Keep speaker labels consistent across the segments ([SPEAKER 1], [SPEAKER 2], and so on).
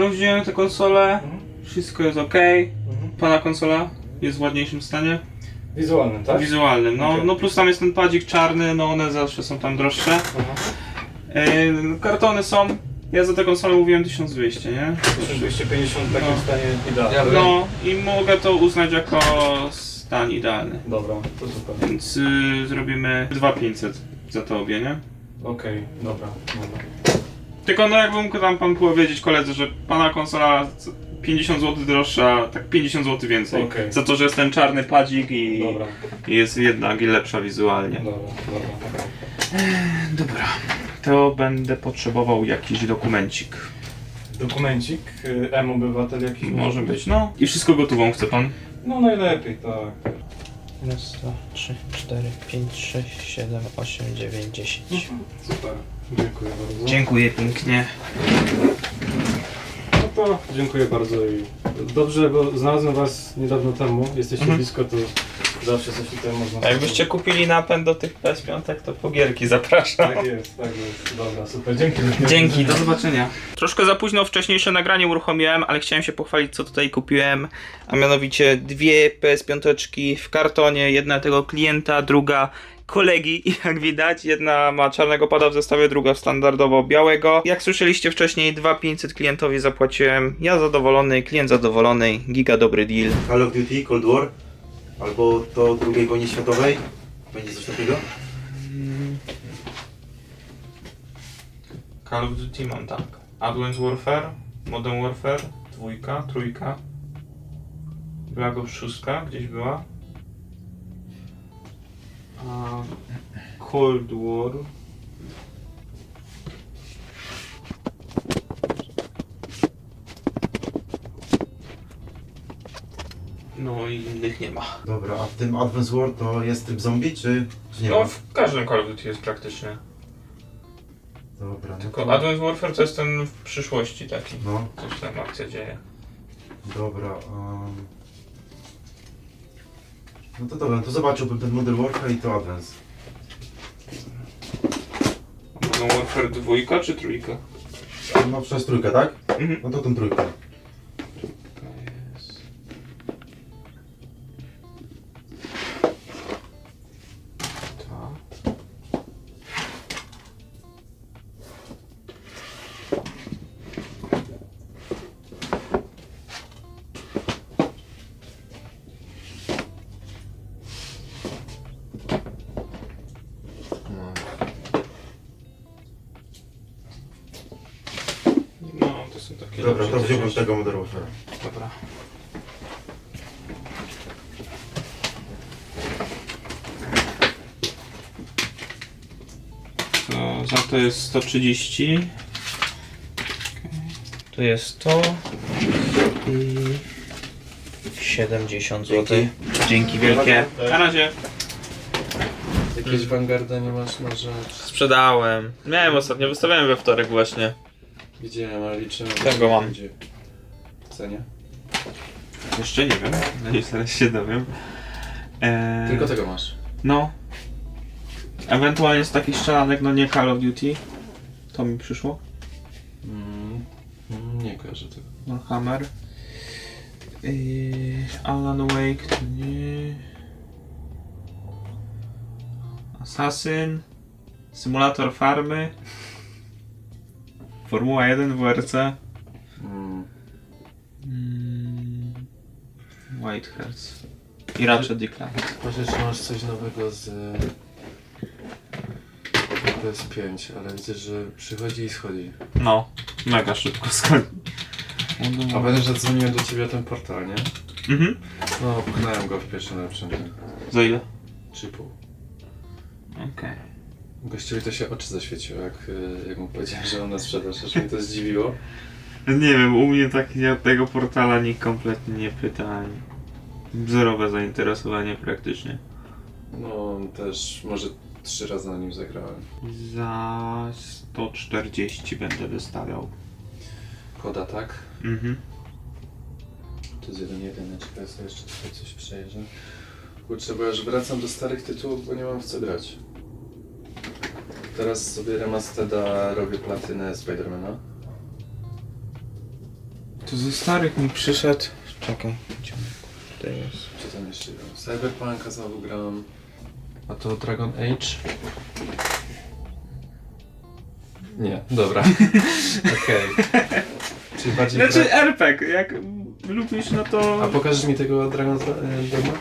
[SPEAKER 1] Sprawdziłem tę konsolę,
[SPEAKER 2] Mhm.
[SPEAKER 1] wszystko jest ok.
[SPEAKER 2] Mhm.
[SPEAKER 1] Pana konsola jest w ładniejszym stanie.
[SPEAKER 2] Wizualnym, tak?
[SPEAKER 1] Wizualnym. No,
[SPEAKER 2] Okej.
[SPEAKER 1] no plus tam jest ten padzik czarny, no one zawsze są tam droższe.
[SPEAKER 2] Aha.
[SPEAKER 1] E, kartony są. Ja za tę konsolę mówiłem 1200, nie?
[SPEAKER 2] 1250 w takim
[SPEAKER 1] No.
[SPEAKER 2] stanie
[SPEAKER 3] bym-
[SPEAKER 1] No i mogę to uznać jako stan idealny.
[SPEAKER 2] Dobra, to super.
[SPEAKER 1] Więc y, zrobimy 2500 za to obie, nie?
[SPEAKER 2] Okej, dobra, dobra.
[SPEAKER 1] Tylko no jakby mógł tam pan powiedzieć koledze, że pana konsola 50 zł droższa, tak 50 zł więcej.
[SPEAKER 2] Okej.
[SPEAKER 1] Za to, że jest ten czarny padzik i,
[SPEAKER 2] Dobra,
[SPEAKER 1] i jest jednak lepsza wizualnie.
[SPEAKER 2] dobra, dobra.
[SPEAKER 1] Dobra. To będę potrzebował jakiś dokumencik.
[SPEAKER 2] Dokumencik, y, M-obywatel jakiś
[SPEAKER 1] Może być, no. I wszystko gotową chce pan?
[SPEAKER 2] No najlepiej, tak.
[SPEAKER 3] Raz, dwa, trzy, cztery, pięć, sześć, siedem, osiem, dziewięć, dziesięć.
[SPEAKER 2] Super, dziękuję bardzo.
[SPEAKER 1] Dziękuję pięknie.
[SPEAKER 2] No dziękuję bardzo i dobrze, bo znalazłem was niedawno temu, jesteście
[SPEAKER 1] Mhm.
[SPEAKER 2] blisko, to zawsze coś tutaj można...
[SPEAKER 1] A jakbyście kupili napęd do tych PS5, to po gierki zapraszam.
[SPEAKER 2] Tak jest, tak jest. Dobra, super, dzięki.
[SPEAKER 1] Dzięki, do zobaczenia. Troszkę za późno wcześniejsze nagranie uruchomiłem, ale chciałem się pochwalić, co tutaj kupiłem. A mianowicie dwie PS5 w kartonie. Jedna tego klienta, druga kolegi. I jak widać, jedna ma czarnego pada w zestawie, druga standardowo białego. Jak słyszeliście wcześniej, 2500 klientowi zapłaciłem. Ja zadowolony, klient zadowolony. Giga dobry deal.
[SPEAKER 4] Call of Duty, Cold War, albo to drugiej wojny światowej. Będzie coś takiego?
[SPEAKER 1] Call of Duty mam tak. Advanced Warfare, Modern Warfare, dwójka, trójka. Black Ops 6 gdzieś była. A Cold War. No i innych nie ma.
[SPEAKER 4] Dobra, a w tym Advance War to jest tryb zombie, czy, czy nie
[SPEAKER 1] No
[SPEAKER 4] ma?
[SPEAKER 1] w każdym Call of Duty jest praktycznie.
[SPEAKER 4] Dobra, no
[SPEAKER 1] Tylko
[SPEAKER 4] to,
[SPEAKER 1] Advanced Warfare to jest ten w przyszłości taki.
[SPEAKER 4] No,
[SPEAKER 1] Coś tam akcja dzieje.
[SPEAKER 4] dobra. Um... No to dobra, to zobaczyłbym ten Modern Warfare i to Advance.
[SPEAKER 1] Modern Warfare dwójka czy trójka?
[SPEAKER 4] No przez trójkę, tak?
[SPEAKER 1] Mhm.
[SPEAKER 4] No to tą trójkę. Wziąłbym tego Modern Warfare.
[SPEAKER 1] Dobra. To za to jest 130. Okej. Tu jest to. I
[SPEAKER 3] 70
[SPEAKER 4] Dzięki.
[SPEAKER 3] zł.
[SPEAKER 1] dzięki wielkie. Na razie.
[SPEAKER 3] Jakieś Vanguarda nie masz może?
[SPEAKER 1] Sprzedałem. Miałem ostatnio, wystawiałem we wtorek właśnie.
[SPEAKER 3] Widziałem, ale liczyłem.
[SPEAKER 1] Tego mam.
[SPEAKER 3] Będzie W cenie?
[SPEAKER 1] Jeszcze nie wiem. No i zaraz się dowiem. Eee,
[SPEAKER 3] Tylko tego masz.
[SPEAKER 1] No. Ewentualnie z takich strzelanek, no nie Call of Duty. To mi przyszło.
[SPEAKER 3] Mm, mm, nie kojarzę tego.
[SPEAKER 1] Warhammer. Yy, Alan Wake to nie. Assassin. Symulator farmy. Formuła 1 WRC.
[SPEAKER 3] Mm.
[SPEAKER 1] Mm, Whitehurst. I Ratchet i Clank.
[SPEAKER 3] Może czy masz coś nowego z PS5, ale widzę, że przychodzi i schodzi.
[SPEAKER 1] No, mega szybko schodzi.
[SPEAKER 3] A będę, że dzwoniłem do ciebie o ten portal, nie?
[SPEAKER 1] Mhm.
[SPEAKER 3] No, pchnąłem go w pierwszy lepszym.
[SPEAKER 1] Za ile?
[SPEAKER 3] 3,5.
[SPEAKER 1] Okej.
[SPEAKER 3] Gościowi to się oczy zaświeciło, jak, y, jak mu powiedziałem, że on nas sprzedaż, aż mnie to zdziwiło.
[SPEAKER 1] Nie wiem, u mnie tak ja tego portala nikt kompletnie nie pyta. Zerowe zainteresowanie praktycznie.
[SPEAKER 3] No, też może trzy razy na nim zagrałem.
[SPEAKER 1] Za 140 będę wystawiał.
[SPEAKER 3] Koda, tak?
[SPEAKER 1] Mhm.
[SPEAKER 3] To jest jeden jeden, czekaj sobie jeszcze tutaj coś przejrzę. Kurczę, bo ja już wracam do starych tytułów, bo nie mam w co grać. Teraz sobie remasteda robię platynę Spidermana.
[SPEAKER 1] Tu ze starych mi przyszedł. Czekaj. Gdzie on tutaj jest?
[SPEAKER 3] Co tam jeszcze gram? Cyberpunka znowu gram. A to Dragon Age? Nie, dobra. Okej. Czyli bardziej...
[SPEAKER 1] Znaczy
[SPEAKER 3] Dra-
[SPEAKER 1] RPG, jak lubisz, no to...
[SPEAKER 3] A pokażesz mi tego Dragon e, Dogma?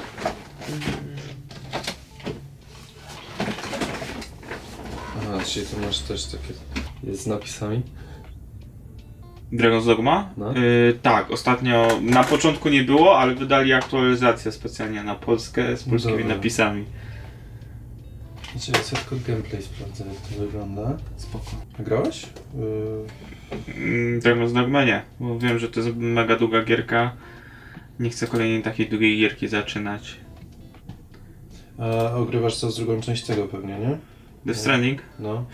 [SPEAKER 3] Aha, czyli tu masz też takie... Z napisami?
[SPEAKER 1] Dragon's Dogma?
[SPEAKER 3] No.
[SPEAKER 1] Y, tak, ostatnio na początku nie było, ale wydali aktualizację specjalnie na Polskę z polskimi
[SPEAKER 3] Dobra.
[SPEAKER 1] napisami.
[SPEAKER 3] Znaczy, ja sobie tylko gameplay sprawdzę, jak to wygląda.
[SPEAKER 1] Spoko.
[SPEAKER 3] A grałeś? Yy,
[SPEAKER 1] Mm, Dragon's Dogma nie, bo wiem, że to jest mega długa gierka. Nie chcę kolejnej takiej długiej gierki zaczynać.
[SPEAKER 3] a ogrywasz co z drugą część tego pewnie, nie?
[SPEAKER 1] Death Stranding
[SPEAKER 3] No.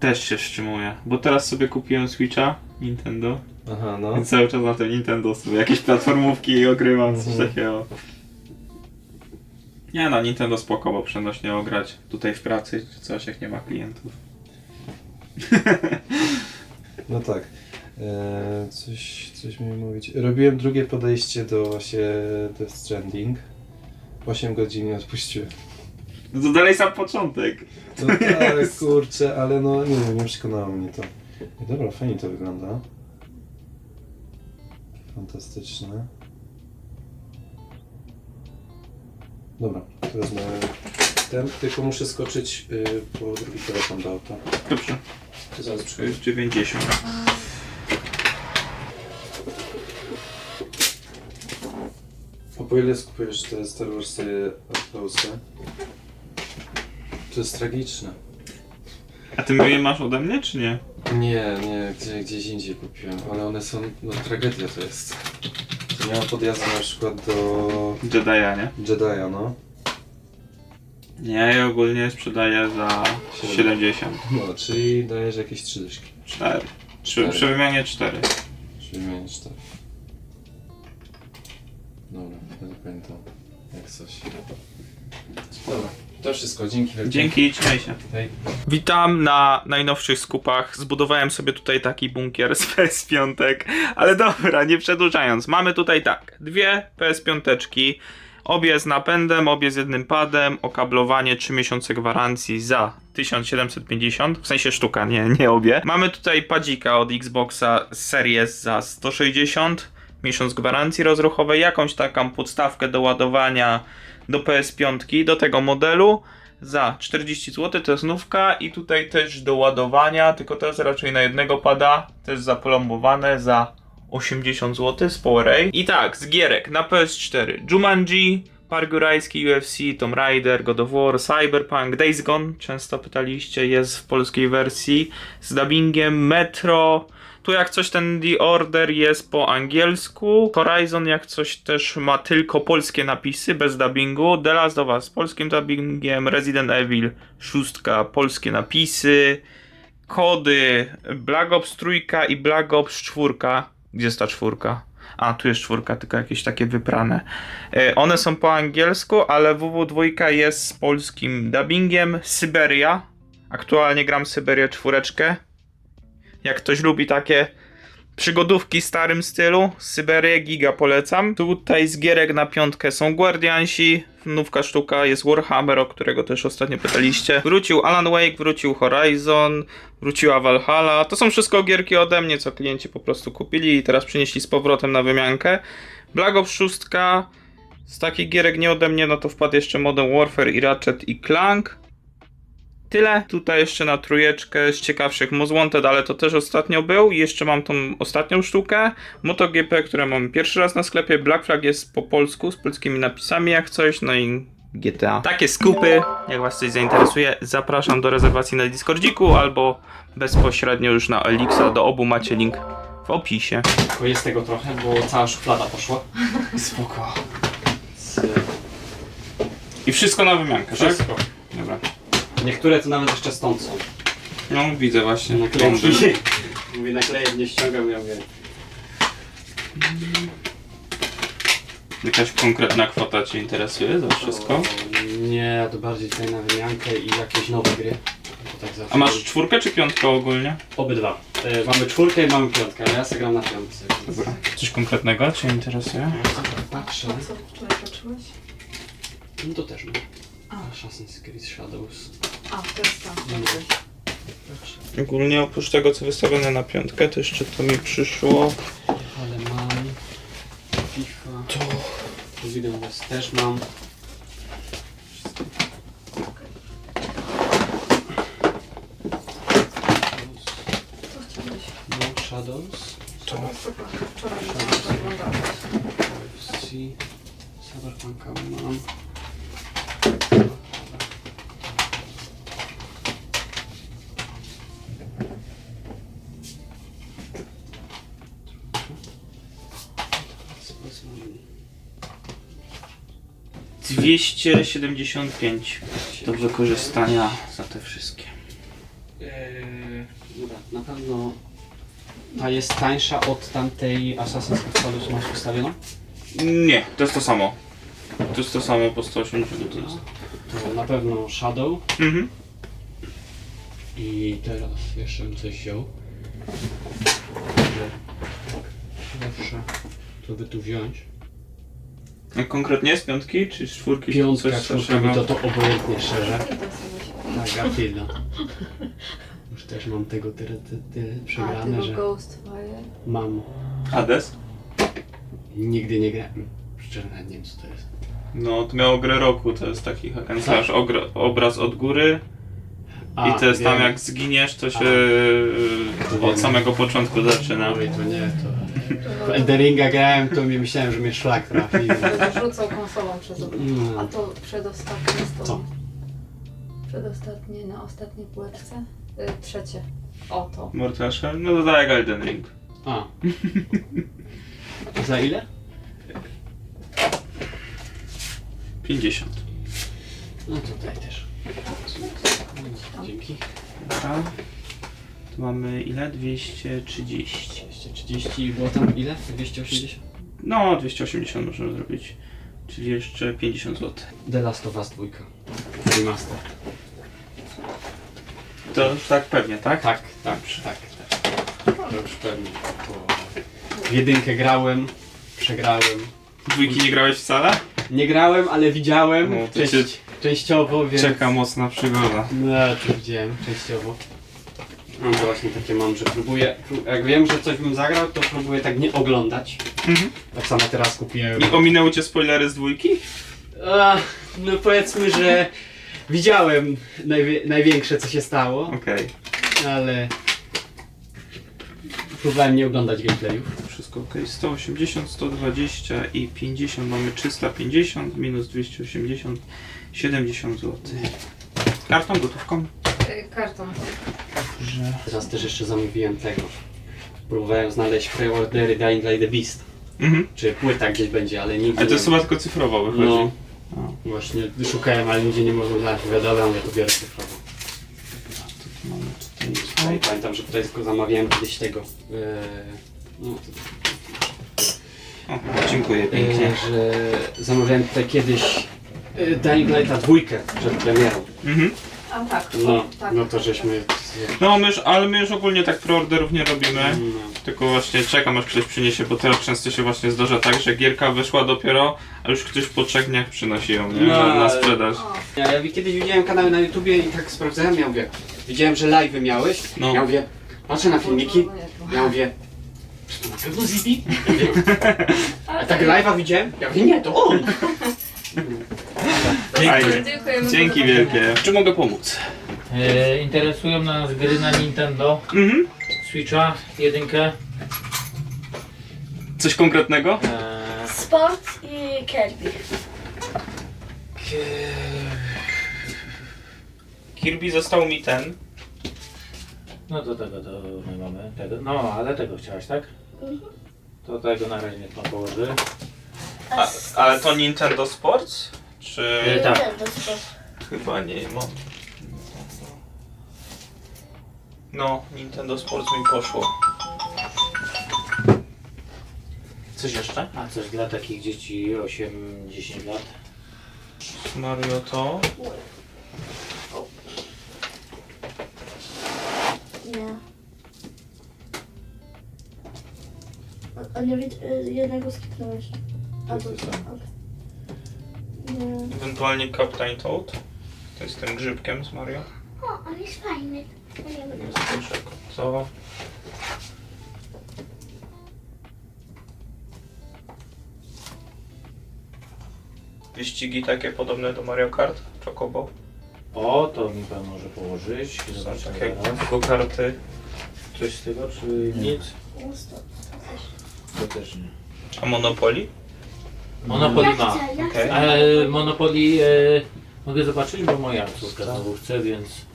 [SPEAKER 1] też się wstrzymuję, bo teraz sobie kupiłem Switcha Nintendo,
[SPEAKER 3] Aha, no.
[SPEAKER 1] więc cały czas na tym Nintendo sobie jakieś platformówki ogrywam, coś
[SPEAKER 3] Mhm.
[SPEAKER 1] takiego. Nie no, Nintendo spoko, bo przenośnie ograć tutaj w pracy czy coś, jak nie ma klientów.
[SPEAKER 3] No tak. Eee, coś, coś mi mówić. Robiłem drugie podejście do właśnie Death Stranding. 8 godzin nie odpuściłem.
[SPEAKER 1] No to dalej sam początek.
[SPEAKER 3] No tak, kurczę, ale no nie wiem, nie przekonało mnie to. Dobra, fajnie to wygląda. Fantastyczne. Dobra, to wezmę ten, tylko muszę skoczyć y, po drugi telefon do auta.
[SPEAKER 1] Dobrze,
[SPEAKER 3] To zaraz
[SPEAKER 1] to jest 90.
[SPEAKER 3] A po ile skupujesz te Star Warsy Outlaws? To jest tragiczne.
[SPEAKER 1] A ty moje masz ode mnie, czy nie?
[SPEAKER 3] Nie, nie, gdzie, gdzieś indziej kupiłem, ale one są, no tragedia to jest. Miałem podjazdy na przykład do
[SPEAKER 1] Jedi'a, nie?
[SPEAKER 3] Jedi'a, no.
[SPEAKER 1] Nie, ja ogólnie sprzedaję za 70.
[SPEAKER 3] No, czyli dajesz jakieś trzy dyszki.
[SPEAKER 1] 4. Przy,
[SPEAKER 3] Cztery.
[SPEAKER 1] przy wymianie 4.
[SPEAKER 3] Czyli miałem cztery. Dobra, będę pamiętał. Jak coś. Dobra, to wszystko, dzięki wielkie.
[SPEAKER 1] Dzięki, trzymaj się.
[SPEAKER 3] Hej.
[SPEAKER 1] Witam na najnowszych skupach. Zbudowałem sobie tutaj taki bunkier z PS5, ale dobra, nie przedłużając. Mamy tutaj tak, dwie PS5, obie z napędem, obie z jednym padem, okablowanie 3 miesiące gwarancji za 1750, w sensie sztuka, nie, nie obie. Mamy tutaj padzika od Xboxa Series za 160, miesiąc gwarancji rozruchowej, jakąś taką podstawkę do ładowania do PS5 do tego modelu za 40 zł, to jest nówka i tutaj też do ładowania, tylko to jest raczej na jednego pada, też zaplombowane za 80 zł z PowerA. I tak, z gierek na PS4 Jumanji, Park Jurajski, UFC, Tomb Raider, God of War, Cyberpunk, Days Gone, często pytaliście, jest w polskiej wersji z dubbingiem, Metro, tu jak coś ten The Order jest po angielsku. Horizon jak coś też ma tylko polskie napisy bez dubbingu. The Last of Us z polskim dubbingiem. Resident Evil 6 polskie napisy. Kody Black Ops 3 i Black Ops 4. Gdzie jest ta czwórka? A, tu jest czwórka, tylko jakieś takie wyprane. E, one są po angielsku, ale WW2 jest z polskim dubbingiem. Syberia. Aktualnie gram Syberię czwóreczkę. Jak ktoś lubi takie przygodówki starym stylu, Syberię Giga polecam. Tutaj z gierek na piątkę są Guardiansi, nówka sztuka jest Warhammer, o którego też ostatnio pytaliście. Wrócił Alan Wake, wrócił Horizon, wróciła Valhalla. To są wszystko gierki ode mnie, co klienci po prostu kupili i teraz przynieśli z powrotem na wymiankę. Black Ops 6 z takich gierek nie ode mnie, no to wpadł jeszcze Modern Warfare i Ratchet i Clank. Tyle. Tutaj jeszcze na trójeczkę z ciekawszych Most Wanted, ale to też ostatnio był. I jeszcze mam tą ostatnią sztukę. MotoGP, które mam pierwszy raz na sklepie. Black Flag jest po polsku, z polskimi napisami jak coś. No i GTA. Takie skupy, jak was coś zainteresuje, zapraszam do rezerwacji na Discordziku albo bezpośrednio już na Elixa. Do obu macie link w opisie.
[SPEAKER 2] Bo jest tego trochę, bo cała szuflada poszła.
[SPEAKER 1] Spoko. I wszystko na wymiankę, tak?
[SPEAKER 2] Wszystko. Niektóre to nawet jeszcze stąd są.
[SPEAKER 1] No widzę właśnie.
[SPEAKER 2] Naklejki. Mówię, naklejek nie ściągam, ja mówię.
[SPEAKER 1] Jakaś konkretna kwota Cię interesuje za wszystko?
[SPEAKER 2] O, Nie, to bardziej tutaj na wymiankę i jakieś nowe gry. Tak zawsze.
[SPEAKER 1] A masz czwórkę czy piątkę ogólnie?
[SPEAKER 2] Obydwa. E, mamy czwórkę i mamy piątkę, ale ja sobie gram na piątce. więc-
[SPEAKER 1] Dobra. Coś konkretnego Cię interesuje?
[SPEAKER 2] Ja sobie Patrzę.
[SPEAKER 5] A co wczoraj patrzyłeś?
[SPEAKER 2] No to też mam.
[SPEAKER 5] A.
[SPEAKER 2] Assassin's Creed Shadows.
[SPEAKER 5] A, to jest tam. patrzyłeś.
[SPEAKER 1] Ogólnie oprócz tego co wystawione na piątkę, to jeszcze to mi przyszło.
[SPEAKER 2] Ale mam. FIFA.
[SPEAKER 1] To...
[SPEAKER 2] West też mam.
[SPEAKER 5] Co chciałeś?
[SPEAKER 2] No, Shadows.
[SPEAKER 1] To...
[SPEAKER 5] No. Wczoraj to oglądałeś.
[SPEAKER 2] UFC. Cyberpunka mam. Teraz mam
[SPEAKER 1] 275 do wykorzystania za te wszystkie.
[SPEAKER 2] Eee, dobra, na pewno ta jest tańsza od tamtej Assassin's Creed Shadows masz ustawioną?
[SPEAKER 1] Nie, to jest to samo. To jest to samo po 180 to jest.
[SPEAKER 2] To na pewno Shadow
[SPEAKER 1] Mhm.
[SPEAKER 2] i teraz jeszcze bym coś wziął. Że Pierwsze, co by tu wziąć?
[SPEAKER 1] A konkretnie z piątki czy z czwórki?
[SPEAKER 2] Piątka,
[SPEAKER 1] Coś
[SPEAKER 2] czwórka
[SPEAKER 1] starszego?
[SPEAKER 2] mi to, to obojętnie szczerze.
[SPEAKER 5] Sobie.
[SPEAKER 2] Tak, Garfielda. Już też mam tego tyle, tyle, tyle
[SPEAKER 5] A,
[SPEAKER 2] przegrane,
[SPEAKER 5] tego
[SPEAKER 2] że
[SPEAKER 5] Ghostfire.
[SPEAKER 2] mam.
[SPEAKER 1] Hades?
[SPEAKER 2] Nigdy nie grałem. Szczerze nawet nie wiem co to jest.
[SPEAKER 1] No, to miało grę roku, to jest taki hack and slash, ogr- obraz od góry
[SPEAKER 2] A,
[SPEAKER 1] i to jest tam
[SPEAKER 2] wiem.
[SPEAKER 1] jak zginiesz, to się
[SPEAKER 2] A. To
[SPEAKER 1] od
[SPEAKER 2] wiem.
[SPEAKER 1] samego początku zaczyna.
[SPEAKER 2] Oj, to nie, to... W Elderinga grałem, to mi myślałem, że mnie szlak trafi.
[SPEAKER 5] Rzucał konsolą przez okno. A
[SPEAKER 2] No.
[SPEAKER 5] to przedostatnie.
[SPEAKER 2] Co?
[SPEAKER 5] Przedostatnie na ostatniej półeczce? Y, trzecie. O to.
[SPEAKER 1] Mortal Shell? No to tak jak Elden Ring.
[SPEAKER 2] A. Za ile?
[SPEAKER 1] 50.
[SPEAKER 2] No tutaj też. Dzięki.
[SPEAKER 1] Dobra. Tu mamy ile? 230.
[SPEAKER 2] 230 i było tam ile? 280?
[SPEAKER 1] No, 280 możemy zrobić. Czyli jeszcze 50 zł.
[SPEAKER 2] The Last of Us 2. Remaster.
[SPEAKER 1] To już tak pewnie, tak?
[SPEAKER 2] Tak, tak, tak, tak. To już pewnie. Bo w jedynkę grałem, przegrałem.
[SPEAKER 1] Dwójki nie grałeś wcale?
[SPEAKER 2] Nie grałem, ale widziałem.
[SPEAKER 1] No, to
[SPEAKER 2] część,
[SPEAKER 1] się
[SPEAKER 2] częściowo, więc...
[SPEAKER 1] Czeka mocna przygoda.
[SPEAKER 2] No, to widziałem częściowo. No to właśnie takie mam, że próbuję, pró- jak wiem, że coś bym zagrał, to próbuję tak nie oglądać.
[SPEAKER 1] Mhm.
[SPEAKER 2] Tak samo teraz kupiłem.
[SPEAKER 1] I ominęły cię spoilery z dwójki?
[SPEAKER 2] A, no powiedzmy, że widziałem najwie- największe co się stało,
[SPEAKER 1] Okej.
[SPEAKER 2] ale próbowałem nie oglądać gameplayów.
[SPEAKER 1] Wszystko ok. 180, 120 i 50 mamy 350 minus 280 70 zł. Kartą gotówką?
[SPEAKER 5] Karton.
[SPEAKER 1] Że...
[SPEAKER 2] Teraz też jeszcze zamówiłem tego. Próbowałem znaleźć preordery Dying Light the Beast.
[SPEAKER 1] Mhm.
[SPEAKER 2] Czy płyta gdzieś będzie, ale nigdzie
[SPEAKER 1] Ale to
[SPEAKER 2] nie
[SPEAKER 1] jest
[SPEAKER 2] ma.
[SPEAKER 1] chyba tylko cyfrowo wychodzi.
[SPEAKER 2] No,
[SPEAKER 1] A,
[SPEAKER 2] właśnie szukałem, ale nigdzie nie mogłem znaleźć. Wiadomo, ja to biorę cyfrowo.
[SPEAKER 1] mamy tutaj...
[SPEAKER 2] Tutaj pamiętam, że tutaj tylko zamawiałem kiedyś tego. Yy, no,
[SPEAKER 1] O, dziękuję pięknie.
[SPEAKER 2] yy, że zamawiałem tutaj kiedyś yy, Dying Lighta dwójkę przed premierą.
[SPEAKER 1] Mhm.
[SPEAKER 5] A tak.
[SPEAKER 2] No,
[SPEAKER 5] tak,
[SPEAKER 2] no to
[SPEAKER 5] tak,
[SPEAKER 2] żeśmy.
[SPEAKER 1] No, my już, ale my już ogólnie tak preorderów nie robimy.
[SPEAKER 2] No.
[SPEAKER 1] Tylko właśnie czekam aż ktoś przyniesie, bo teraz często się właśnie zdarza tak, że gierka wyszła dopiero, a już ktoś po trzech dniach przynosi ją, nie?
[SPEAKER 2] No,
[SPEAKER 1] Na, na
[SPEAKER 2] ale-
[SPEAKER 1] sprzedaż.
[SPEAKER 5] O,
[SPEAKER 2] Ja, ja kiedyś widziałem kanały na YouTubie i tak sprawdzałem, ja mówię, widziałem, że live miałeś.
[SPEAKER 1] No.
[SPEAKER 2] Ja mówię, patrzę na filmiki, ja mówię, czy to na pewno Zibi? Ja mówię, A tak live'a widziałem? Ja mówię, nie, to on!
[SPEAKER 1] Fajnie.
[SPEAKER 5] Dziękujemy
[SPEAKER 1] Dzięki wielkie. Czy mogę pomóc?
[SPEAKER 6] E, interesują nas gry na Nintendo,
[SPEAKER 1] Mhm.
[SPEAKER 6] Switcha, jedynkę.
[SPEAKER 1] Coś konkretnego?
[SPEAKER 6] E,
[SPEAKER 7] Sport i Kirby.
[SPEAKER 1] Kirby został mi ten.
[SPEAKER 6] no to tego to my mamy. Tego. No, ale tego chciałaś, tak? To tego na razie niech pan położy.
[SPEAKER 1] A, ale to Nintendo Sports? Czy...
[SPEAKER 6] E, tak.
[SPEAKER 1] Chyba nie mam. No, Nintendo Sports mi poszło. Coś jeszcze?
[SPEAKER 6] A coś dla takich dzieci 8-10 lat.
[SPEAKER 1] Mario to.
[SPEAKER 7] Nie. A, a nie widz, y, jednego skipnąłeś. A
[SPEAKER 6] To
[SPEAKER 7] to
[SPEAKER 1] Ewentualnie Captain Toad. To jest tym grzybkiem z Mario.
[SPEAKER 7] O, on jest fajny. To.
[SPEAKER 1] Jest jeszcze co? Wyścigi takie podobne do Mario Kart, Chocobo.
[SPEAKER 6] O, to mi pan może położyć.
[SPEAKER 1] Są
[SPEAKER 6] Zobaczmy
[SPEAKER 1] takie karty.
[SPEAKER 6] Coś z tego, czy nic?
[SPEAKER 7] To też.
[SPEAKER 6] To też nie.
[SPEAKER 1] A Monopoly?
[SPEAKER 6] Monopoly
[SPEAKER 7] Ja
[SPEAKER 6] ma.
[SPEAKER 7] chcę, ja chcę.
[SPEAKER 6] E, Monopoly e, mogę zobaczyć, bo moja córka znowu chce, więc...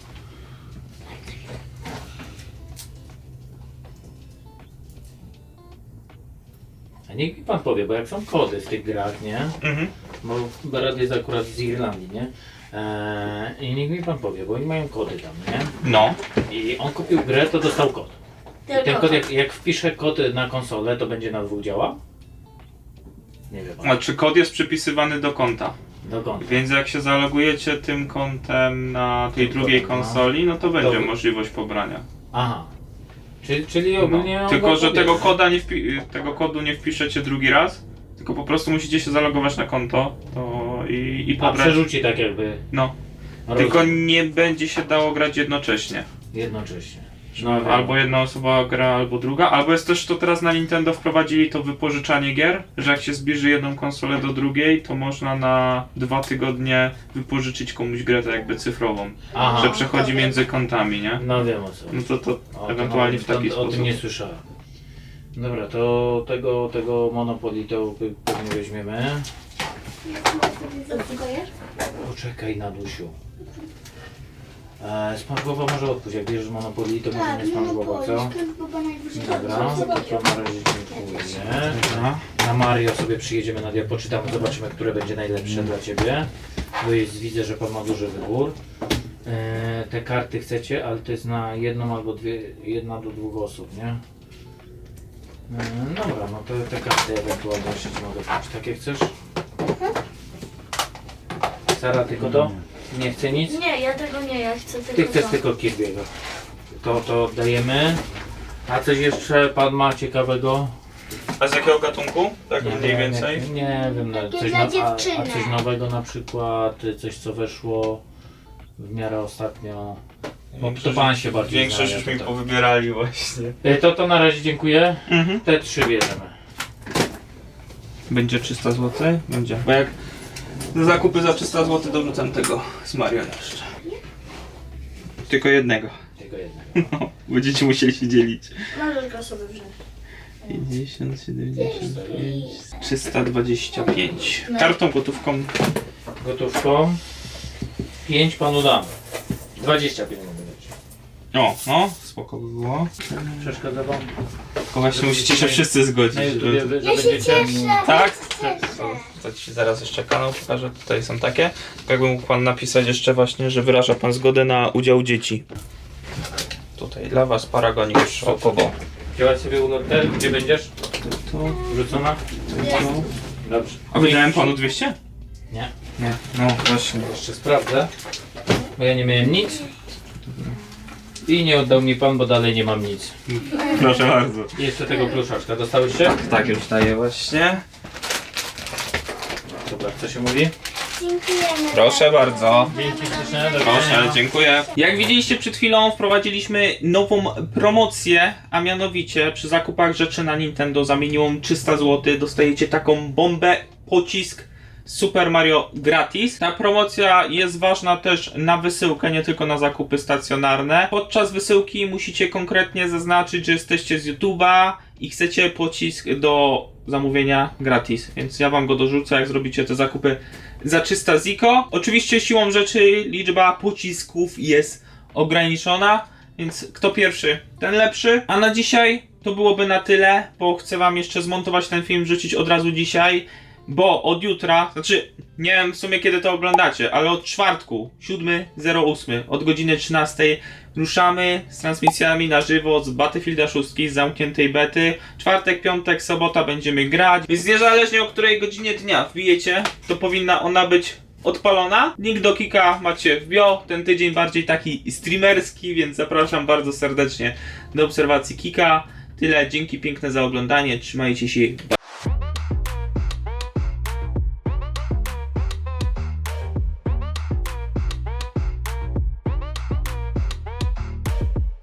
[SPEAKER 6] A niech mi pan powie, bo jak są kody w tych grach, nie?
[SPEAKER 1] Mhm.
[SPEAKER 6] Bo Berat jest akurat z Irlandii, nie? E, I niech mi pan powie, bo oni mają kody tam, nie?
[SPEAKER 1] No.
[SPEAKER 6] I on kupił grę, to dostał kod. I ten kod, jak, jak wpisze kod na konsolę, to będzie na dwóch działa? Nie wiem.
[SPEAKER 1] A czy kod jest przypisywany do konta?
[SPEAKER 6] Dokąd?
[SPEAKER 1] Więc jak się zalogujecie tym kontem na tej
[SPEAKER 6] Tym
[SPEAKER 1] drugiej
[SPEAKER 6] no.
[SPEAKER 1] konsoli, no to będzie możliwość pobrania.
[SPEAKER 6] Aha. Czyli, czyli ogólnie.
[SPEAKER 1] No. Tylko,
[SPEAKER 6] go
[SPEAKER 1] że tego, koda nie wpi- tego kodu nie wpiszecie drugi raz, tylko po prostu musicie się zalogować na konto to i, i
[SPEAKER 6] A
[SPEAKER 1] pobrać.
[SPEAKER 6] przerzuci tak jakby.
[SPEAKER 1] No. Tylko nie będzie się dało grać jednocześnie.
[SPEAKER 6] Jednocześnie.
[SPEAKER 1] No, albo jedna osoba gra, albo druga. Albo jest też to teraz na Nintendo wprowadzili to wypożyczanie gier, że jak się zbliży jedną konsolę do drugiej, to można na dwa tygodnie wypożyczyć komuś grę tak jakby cyfrową.
[SPEAKER 6] Aha.
[SPEAKER 1] Że przechodzi między kontami, nie?
[SPEAKER 6] No wiem o co.
[SPEAKER 1] No to, to
[SPEAKER 6] O, to
[SPEAKER 1] ewentualnie w taki
[SPEAKER 6] to, O
[SPEAKER 1] sposób.
[SPEAKER 6] tym nie słyszałem. Dobra, to tego, tego Monopoly to pe- pewnie weźmiemy. Poczekaj na Dusiu. E, może odpuść, jak bierzesz Monopoly to
[SPEAKER 7] Tak,
[SPEAKER 6] możemy SpongeBoba, co?
[SPEAKER 7] Chyba najwyżej.
[SPEAKER 6] Dobra, to na razie dziękuję.
[SPEAKER 1] Dobra.
[SPEAKER 6] Na Mario sobie przyjedziemy, Nadia, poczytamy, zobaczymy, które będzie najlepsze dla Ciebie. Bo jest, widzę, że Pan ma duży wybór. E, te karty chcecie, ale to jest na jedną albo dwie, jedna do dwóch osób, nie? E, dobra, no to te karty ewentualnie jeszcze Ci mogę dać. Takie chcesz? Sara, tylko to? Nie chce nic?
[SPEAKER 7] Nie, ja tego nie, ja chcę tylko
[SPEAKER 6] Ty chcesz
[SPEAKER 7] to.
[SPEAKER 6] tylko Kirby'ego. To, to dajemy. A coś jeszcze Pan ma ciekawego?
[SPEAKER 1] A z jakiego gatunku? Tak
[SPEAKER 6] Nie
[SPEAKER 1] mniej
[SPEAKER 6] wiem,
[SPEAKER 1] więcej?
[SPEAKER 6] jak- Nie wiem, no,
[SPEAKER 7] Takie
[SPEAKER 6] coś,
[SPEAKER 7] dla
[SPEAKER 6] no, a, a
[SPEAKER 7] dziewczyny.
[SPEAKER 6] coś nowego na przykład, y, coś co weszło w miarę ostatnio. Bo to pan się bardziej
[SPEAKER 1] Większość
[SPEAKER 6] zna,
[SPEAKER 1] już
[SPEAKER 6] ja
[SPEAKER 1] mi
[SPEAKER 6] to-
[SPEAKER 1] powybierali właśnie.
[SPEAKER 6] Y, To to na razie dziękuję.
[SPEAKER 1] Mhm.
[SPEAKER 6] Te trzy bierzemy.
[SPEAKER 1] Będzie 300 zł? Będzie. Bo jak za zakupy za 300 zł dorzucam tego z Mario jeszcze. Tylko jednego.
[SPEAKER 6] Tego jednego.
[SPEAKER 1] No, będziecie musieli się dzielić.
[SPEAKER 7] Możesz go sobie wziąć.
[SPEAKER 1] 50, 75, 325. Kartą, gotówką.
[SPEAKER 6] Gotówką. 5 panu damy. 25 mogę dać.
[SPEAKER 1] O, no, spoko by było.
[SPEAKER 6] Przeszkadza wam?
[SPEAKER 1] Tylko właśnie musicie się wszyscy zgodzić.
[SPEAKER 6] Że-
[SPEAKER 7] Ja się
[SPEAKER 6] będziecie-
[SPEAKER 7] cieszę.
[SPEAKER 1] Tak? To, to ci zaraz jeszcze kanał pokażę. Tutaj są takie. Jakby mógł pan napisać jeszcze właśnie, że wyraża pan zgodę na udział dzieci. Tutaj dla was paragonik Chocobo.
[SPEAKER 6] Wziąłeś sobie ulotę, gdzie będziesz?
[SPEAKER 1] To,
[SPEAKER 6] Wrzucona?
[SPEAKER 1] to.
[SPEAKER 6] Dobrze.
[SPEAKER 1] A wydałem panu 200?
[SPEAKER 6] Nie.
[SPEAKER 1] Nie, no właśnie.
[SPEAKER 6] Jeszcze sprawdzę, bo ja nie miałem nic. I nie oddał mi pan, bo dalej nie mam nic.
[SPEAKER 1] Proszę bardzo.
[SPEAKER 6] I jeszcze tego pluszaczka dostałyście?
[SPEAKER 1] Tak, już daję właśnie.
[SPEAKER 6] Dobra, co się mówi?
[SPEAKER 7] Dziękujemy.
[SPEAKER 1] Proszę bardzo.
[SPEAKER 6] Dzięki śliczne, do
[SPEAKER 1] Proszę,
[SPEAKER 6] widzenia.
[SPEAKER 1] dziękuję. Jak widzieliście przed chwilą, wprowadziliśmy nową promocję, a mianowicie przy zakupach rzeczy na Nintendo za minimum 300 zł dostajecie taką bombę, pocisk Super Mario gratis. Ta promocja jest ważna też na wysyłkę, nie tylko na zakupy stacjonarne. Podczas wysyłki musicie konkretnie zaznaczyć, że jesteście z YouTube'a i chcecie pocisk do zamówienia gratis. Więc ja wam go dorzucę, jak zrobicie te zakupy za 300 ziko. Oczywiście siłą rzeczy liczba pocisków jest ograniczona, więc kto pierwszy, ten lepszy. A na dzisiaj to byłoby na tyle, bo chcę wam jeszcze zmontować ten film, wrzucić od razu dzisiaj, bo od jutra, znaczy nie wiem w sumie kiedy to oglądacie, ale od czwartku 7.08 od godziny 13 Ruszamy z transmisjami na żywo z Battlefielda 6, z zamkniętej bety. Czwartek, piątek, sobota będziemy grać. Więc niezależnie o której godzinie dnia wbijecie, to powinna ona być odpalona. Link do kika macie w bio. Ten tydzień bardziej taki streamerski, więc zapraszam bardzo serdecznie do obserwacji kika. Tyle, dzięki piękne za oglądanie. Trzymajcie się.